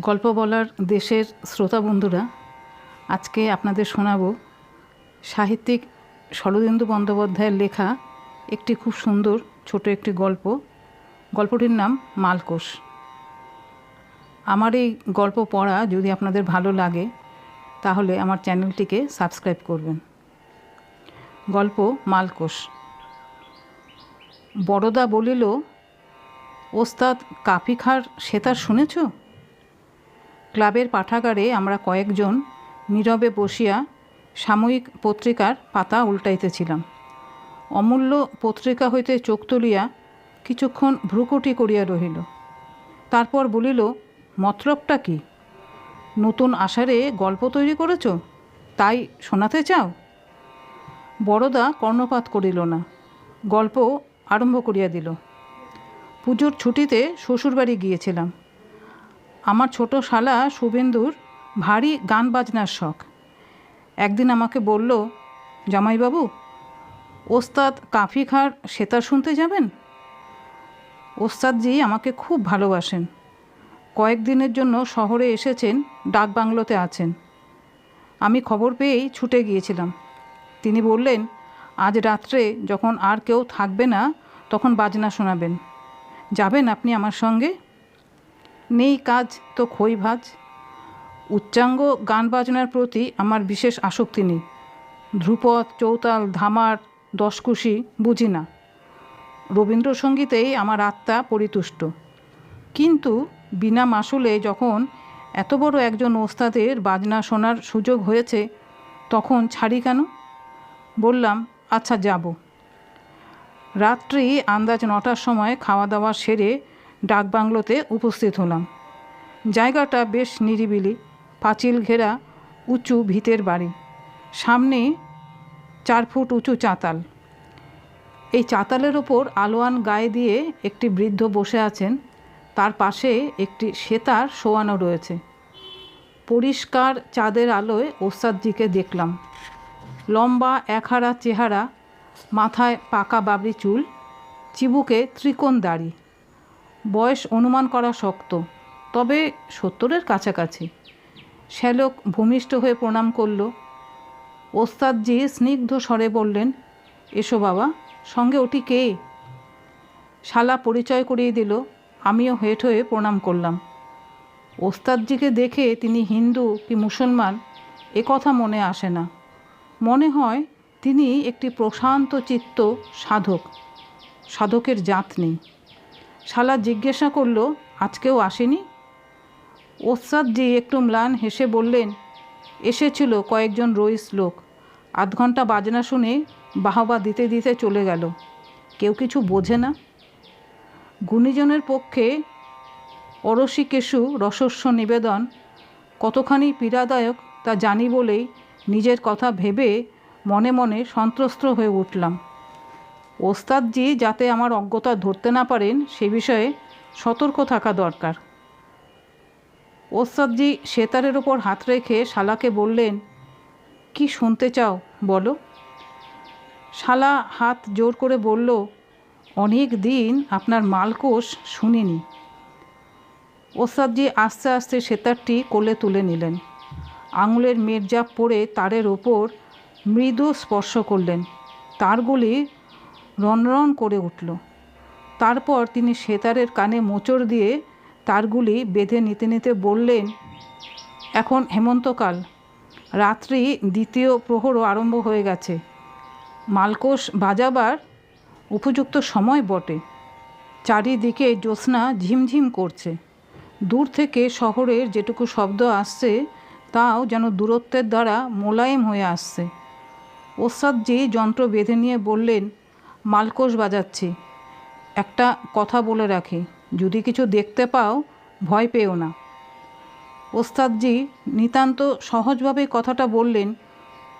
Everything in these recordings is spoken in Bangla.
গল্প বলার দেশের শ্রোতা বন্ধুরা, আজকে আপনাদের শোনাব সাহিত্যিক শরদেন্দু বন্দ্যোপাধ্যায়ের লেখা একটি খুব সুন্দর ছোট একটি গল্প। গল্পটির নাম মালকোষ। আমার এই গল্প পড়া যদি আপনাদের ভালো লাগে, তাহলে আমার চ্যানেলটিকে সাবস্ক্রাইব করবেন। গল্প মালকোষ। বড়দা বলিল, ওস্তাদ কাফি খার সেতার শুনেছ? ক্লাবের পাঠাগারে আমরা কয়েকজন নীরবে বসিয়া সাময়িক পত্রিকার পাতা উল্টাইতেছিলাম। অমূল্য পত্রিকা হইতে চোখ তুলিয়া কিছুক্ষণ ভ্রুকুটি করিয়া রহিল। তারপর বলিল, মতলবটা কি? নতুন আষাঢ়ে গল্প তৈরি করেছ? তাই শোনাতে চাও? বড়দা কর্ণপাত করিল না। গল্প আরম্ভ করিয়া দিল। পুজোর ছুটিতে শ্বশুরবাড়ি গিয়েছিলাম। আমার ছোট শালা শুভেন্দুর ভারী গান বাজনার শখ। একদিন আমাকে বলল, জামাইবাবু, ওস্তাদ কাফি খার সেতার শুনতে যাবেন? ওস্তাদজি আমাকে খুব ভালোবাসেন। কয়েকদিনের জন্য শহরে এসেছেন, ডাক বাংলোতে আছেন। আমি খবর পেয়েই ছুটে গিয়েছিলাম। তিনি বললেন, আজ রাত্রে যখন আর কেউ থাকবে না, তখন বাজনা শোনাবেন। যাবেন আপনি আমার সঙ্গে? নেই কাজ তো খই ভাজ। উচ্চাঙ্গ গান বাজনার প্রতি আমার বিশেষ আসক্তি নেই। ধ্রুপদ, চৌতাল, ধামার, দশকুশি বুঝি না। রবীন্দ্রসঙ্গীতেই আমার আত্মা পরিতুষ্ট। কিন্তু বিনা মাসুলে যখন এত বড় একজন ওস্তাদের বাজনা শোনার সুযোগ হয়েছে, তখন ছাড়ি কেন? বললাম আচ্ছা যাব। রাত্রি আন্দাজ নটার সময় খাওয়া দাওয়া সেরে ডাকবাংলোতে উপস্থিত হলাম। জায়গাটা বেশ নিরিবিলি, পাঁচিল ঘেরা, উঁচু ভিতের বাড়ি। সামনে চার ফুট উঁচু চাতাল। এই চাতালের ওপর আলোয়ান গায়ে দিয়ে একটি বৃদ্ধ বসে আছেন। তার পাশে একটি সেতার শোয়ানো রয়েছে। পরিষ্কার চাঁদের আলোয় ওস্তাদজিকে দেখলাম। লম্বা একহারা চেহারা, মাথায় পাকা বাবরি চুল, চিবুকে ত্রিকোণ দাড়ি বয়স অনুমান করা শক্ত, তবে সত্তরের কাছাকাছি। শ্যালক ভূমিষ্ঠ হয়ে প্রণাম করল। ওস্তাদজি স্নিগ্ধ স্বরে বললেন, এসো বাবা, সঙ্গে ওটি কে? শালা পরিচয় করিয়ে দিল, আমিও হেঁট হয়ে প্রণাম করলাম। ওস্তাদজিকে দেখে তিনি হিন্দু কি মুসলমান, এ কথা মনে আসে না। মনে হয় তিনি একটি প্রশান্ত চিত্ত সাধক, সাধকের জাত নেই। শালা জিজ্ঞাসা করল, আজকেও আসেনি? ওস্তাদজি একটু ম্লান হেসে বললেন, এসেছিল কয়েকজন রইস লোক। আধ ঘণ্টা বাজনা শুনে বাহবা দিতে দিতে চলে গেল। কেউ কিছু বোঝে না। গুণীজনের পক্ষে অরসিকেশু রসস্ব নিবেদন কতখানি পীড়াদায়ক তা জানি বলেই নিজের কথা ভেবে মনে মনে সন্ত্রস্ত হয়ে উঠলাম। ওস্তাদজি যাতে আমার অজ্ঞতা ধরতে না পারেন, সে বিষয়ে সতর্ক থাকা দরকার। ওস্তাদজি সেতারের ওপর হাত রেখে শালাকে বললেন, কি শুনতে চাও, বলো। শালা হাত জোর করে বলল, অনেক দিন আপনার মালকোষ শুনিনি। ওস্তাদজি আস্তে আস্তে সেতারটি কোলে তুলে নিলেন। আঙুলের মেরজাপ পরে তারের ওপর মৃদু স্পর্শ করলেন। তারগুলি রনরন করে উঠল। তারপর তিনি সেতারের কানে মোচড় দিয়ে তারগুলি বেঁধে নিতে নিতে বললেন, এখন হেমন্তকাল। রাত্রি দ্বিতীয় প্রহরও আরম্ভ হয়ে গেছে। মালকোষ বাজাবার উপযুক্ত সময় বটে। চারিদিকে জ্যোৎস্না ঝিমঝিম করছে। দূর থেকে শহরের যেটুকু শব্দ আসছে, তাও যেন দূরত্বের দ্বারা মোলায়েম হয়ে আসছে। ওস্তাদজি যন্ত্র বেঁধে নিয়ে বললেন মালকোষ বাজাচ্ছি। একটা কথা বলে রাখি, যদি কিছু দেখতে পাও, ভয় পেও না। ওস্তাদজি নিতান্ত সহজভাবে কথাটা বললেন,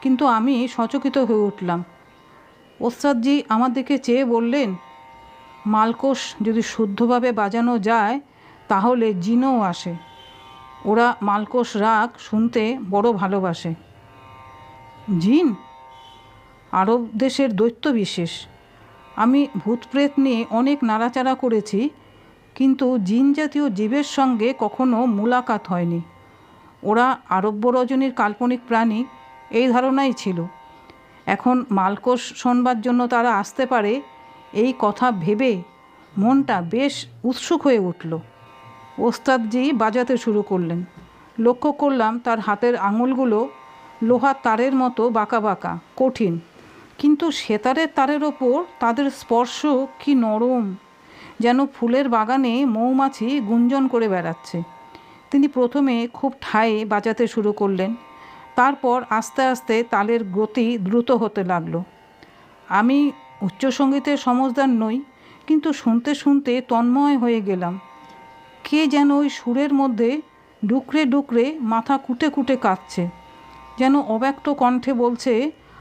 কিন্তু আমি সচকিত হয়ে উঠলাম। ওস্তাদজি আমার দিকে চেয়ে বললেন মালকোষ যদি শুদ্ধভাবে বাজানো যায়, তাহলে জিনও আসে। ওরা মালকোষ রাগ শুনতে বড় ভালোবাসে। জিন? আরব দেশের দৈত্য বিশেষ। আমি ভূতপ্রেত নিয়ে অনেক নাড়াচাড়া করেছি, কিন্তু জিন জাতীয় জীবের সঙ্গে কখনো মুলাকাত হয়নি। ওরা আরব্য রজনীর কাল্পনিক প্রাণী, এই ধারণাই ছিল। এখন মালকোষ শোনবার জন্য তারা আসতে পারে, এই কথা ভেবে মনটা বেশ উৎসুক হয়ে উঠল। ওস্তাদজি বাজাতে শুরু করলেন। লক্ষ্য করলাম তার হাতের আঙুলগুলো লোহার তারের মতো বাঁকা বাঁকা, কঠিন। কিন্তু সেতারের তারের ওপর তাদের স্পর্শ কি নরম। যেন ফুলের বাগানে মৌমাছি গুঞ্জন করে বেড়াচ্ছে। তিনি প্রথমে খুব ঠায়ে বাজাতে শুরু করলেন। তারপর আস্তে আস্তে তালের গতি দ্রুত হতে লাগল। আমি উচ্চসঙ্গীতের সমজদার নই, কিন্তু শুনতে শুনতে তন্ময় হয়ে গেলাম। কে যেন ওই সুরের মধ্যে ডুকরে ডুকরে মাথা কুটে কুটে কাঁদছে। যেন অব্যক্ত কণ্ঠে বলছে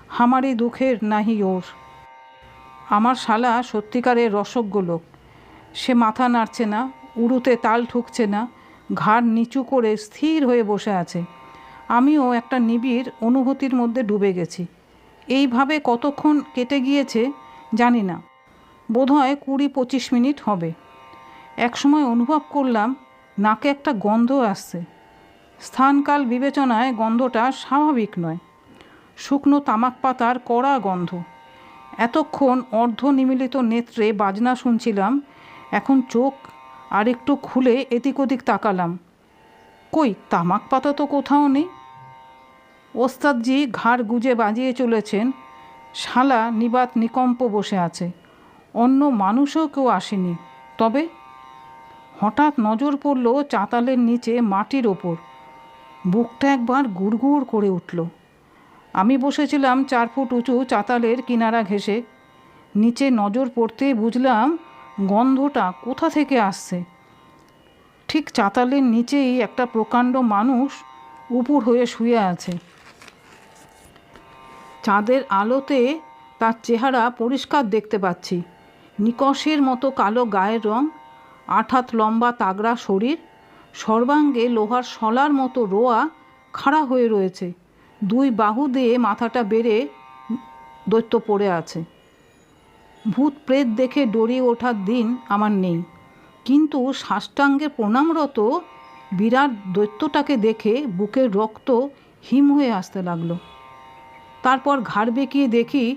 হামারি দুঃখের নাহি ওর। আমার শালা সত্যিকারের রসজ্ঞ লোক সে মাথা নাড়ছে না উড়ুতে তাল ঠুকছে না, ঘাড় নিচু করে স্থির হয়ে বসে আছে। আমিও একটা নিবিড় অনুভূতির মধ্যে ডুবে গেছি। এইভাবে কতক্ষণ কেটে গিয়েছে জানি না। বোধহয় কুড়ি পঁচিশ মিনিট হবে। একসময় অনুভব করলাম নাকে একটা গন্ধ আসছে। স্থানকাল বিবেচনায় গন্ধটা স্বাভাবিক নয়। শুকনো তামাক পাতার কড়া গন্ধ। এতক্ষণ অর্ধ নিমিলিত নেত্রে বাজনা শুনছিলাম, এখন চোখ আরেকটু খুলে এদিক ওদিক তাকালাম। কই, তামাক পাতা তো কোথাও নেই? ওস্তাদজি ঘাড় গুজে বাজিয়ে চলেছেন, শালা নিবাত নিকম্প বসে আছে, অন্য মানুষও কেউ আসেনি। তবে হঠাৎ নজর পড়ল চাতালের নিচে মাটির ওপর। বুকটা একবার গুড়গুড় করে উঠল। আমি বসেছিলাম চার ফুট উঁচু চাতালের কিনারা ঘেঁষে। নিচে নজর পড়তে বুঝলাম গন্ধটা কোথা থেকে আসছে। ঠিক চাতালের নিচেই একটা প্রকাণ্ড মানুষ উপুর হয়ে শুয়ে আছে। চাঁদের আলোতে তার চেহারা পরিষ্কার দেখতে পাচ্ছি। নিকষের মতো কালো গায়ের রং, আঠাত লম্বা তাগড়া শরীর, সর্বাঙ্গে লোহার শলার মতো রোয়া খাড়া হয়ে রয়েছে। দুই বাহু দিয়ে মাথাটা বেড়ে দৈত্য পড়ে আছে। ভূত প্রেত দেখে ডরিয়ে ওঠার দিন আমার নেই। কিন্তু সাষ্টাঙ্গে প্রণামরত বিরাট দৈত্যটাকে দেখে বুকের রক্ত হিম হয়ে আসতে লাগল। তারপর ঘাড় বেঁকিয়ে দেখি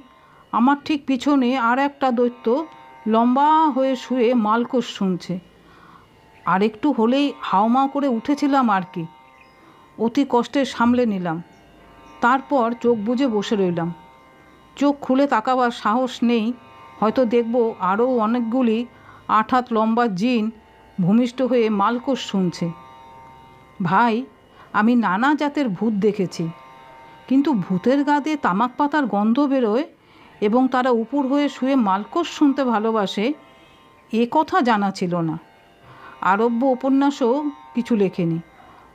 আমার ঠিক পিছনে আর একটা দৈত্য লম্বা হয়ে শুয়ে মালকোষ শুনছে। আর একটু হলেই হাওমাও করে উঠেছিলাম আর কি। অতি কষ্টে সামলে নিলাম। তারপর চোখ বুজে বসে রইলাম। চোখ খুলে তাকাবার সাহস নেই, হয়তো দেখব আরও অনেকগুলি আট হাত লম্বা জিন ভূমিষ্ঠ হয়ে মালকোষ শুনছে। ভাই, আমি নানা জাতের ভূত দেখেছি, কিন্তু ভূতের গা দিয়ে তামাক পাতার গন্ধ বেরোয় এবং তারা উপুর হয়ে শুয়ে মালকোষ শুনতে ভালোবাসে, এ কথা জানা ছিল না। আরব্য উপন্যাসও কিছু লেখেনি।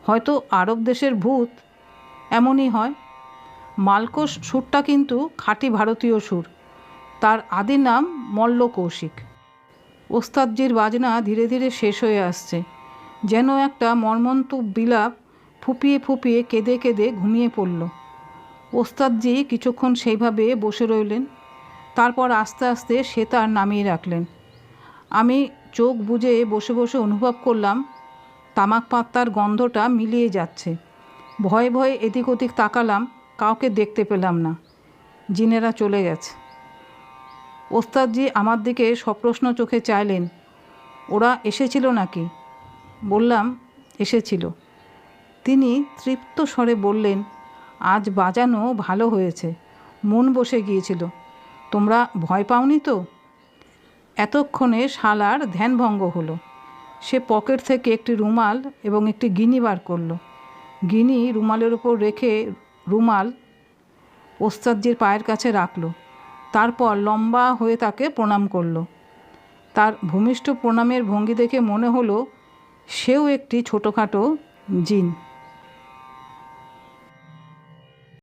হয়তো আরব দেশের ভূত, এমনই হয়। মালকোষ সুরটা কিন্তু খাঁটি ভারতীয় সুর। তার আদি নাম মল্ল কৌশিক ওস্তাদজির বাজনা ধীরে ধীরে শেষ হয়ে আসছে। যেন একটা মর্মন্ত বিলাপ ফুপিয়ে ফুপিয়ে কেঁদে কেঁদে ঘুমিয়ে পড়ল। ওস্তাদজি কিছুক্ষণ সেইভাবে বসে রইলেন। তারপর আস্তে আস্তে সে তার নামিয়ে রাখলেন। আমি চোখ বুজে বসে বসে অনুভব করলাম, তামাক পাত্তার গন্ধটা মিলিয়ে যাচ্ছে। ভয়ে ভয়ে এদিক ওদিক তাকালাম কাউকে দেখতে পেলাম না। জিনেরা চলে গেছে। ওস্তাদজি আমার দিকে সপ্রশ্ন চোখে চাইলেন, ওরা এসেছিল নাকি? বললাম, এসেছিল। তিনি তৃপ্ত স্বরে বললেন, আজ বাজানো ভালো হয়েছে, মন বসে গিয়েছিল। তোমরা ভয় পাওনি তো? এতক্ষণে শালার ধ্যানভঙ্গ হলো। সে পকেট থেকে একটি রুমাল এবং একটি গিনি বার করল। গিনি রুমালের উপর রেখে রুমাল ওস্তাদজির পায়ের কাছে রাখল। তারপর লম্বা হয়ে তাকে প্রণাম করল। তার ভূমিষ্ঠ প্রণামের ভঙ্গি দেখে মনে হলো, সেও একটি ছোটোখাটো জিন।